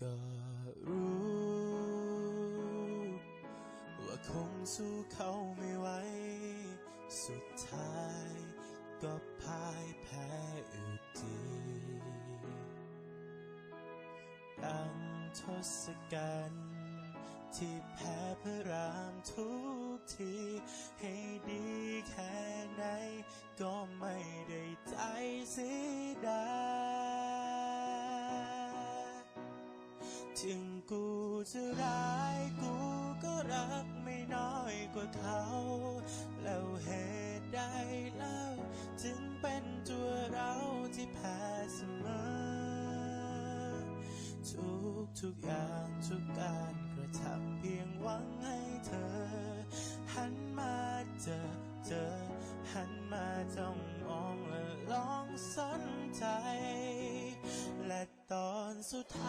ก็รู้ ว่าคงสู้เขาไม่ไหว สุดท้ายก็พ่ายแพ้อยู่ดีดังทศกัณฐ์ที่แพ้พระรามทุกที ให้ดีแค่ไหน ก็ไม่ได้ใจเสีย ถึงกูจะร้ายกูก็รักไม่น้อยกว่าเขา แล้วเหตุใดเล่าจึงเป็นตัวเราที่แพ้เสมอ ทุกทุกอย่างทุกการกระทำเพียงหวังให้เธอหัน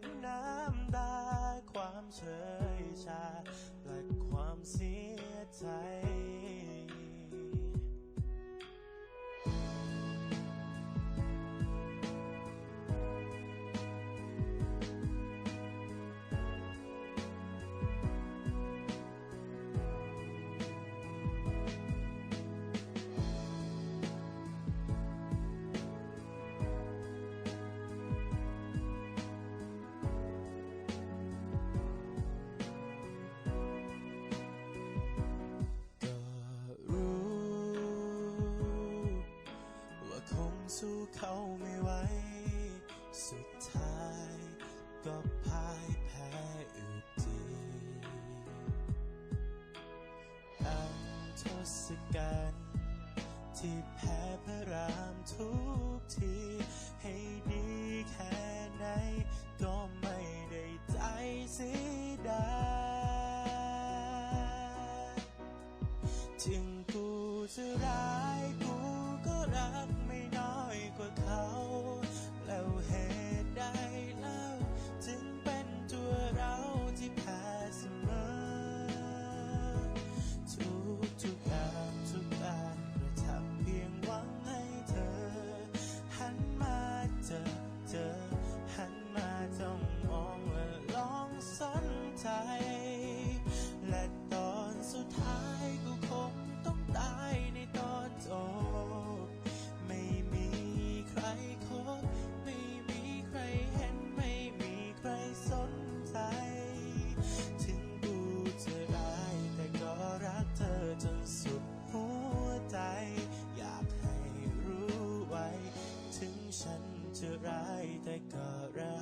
บน้ำตาความเฉยชาและความเสียใจ สู้เขาไม่ไหว สุดท้ายก็พ่ายแพ้อยู่ดีอันทศกัณฐ์ที่แพ้พระรามทุกที ให้ดีแค่ไหน ก็ไม่ได้ใจเสียดายถึง make a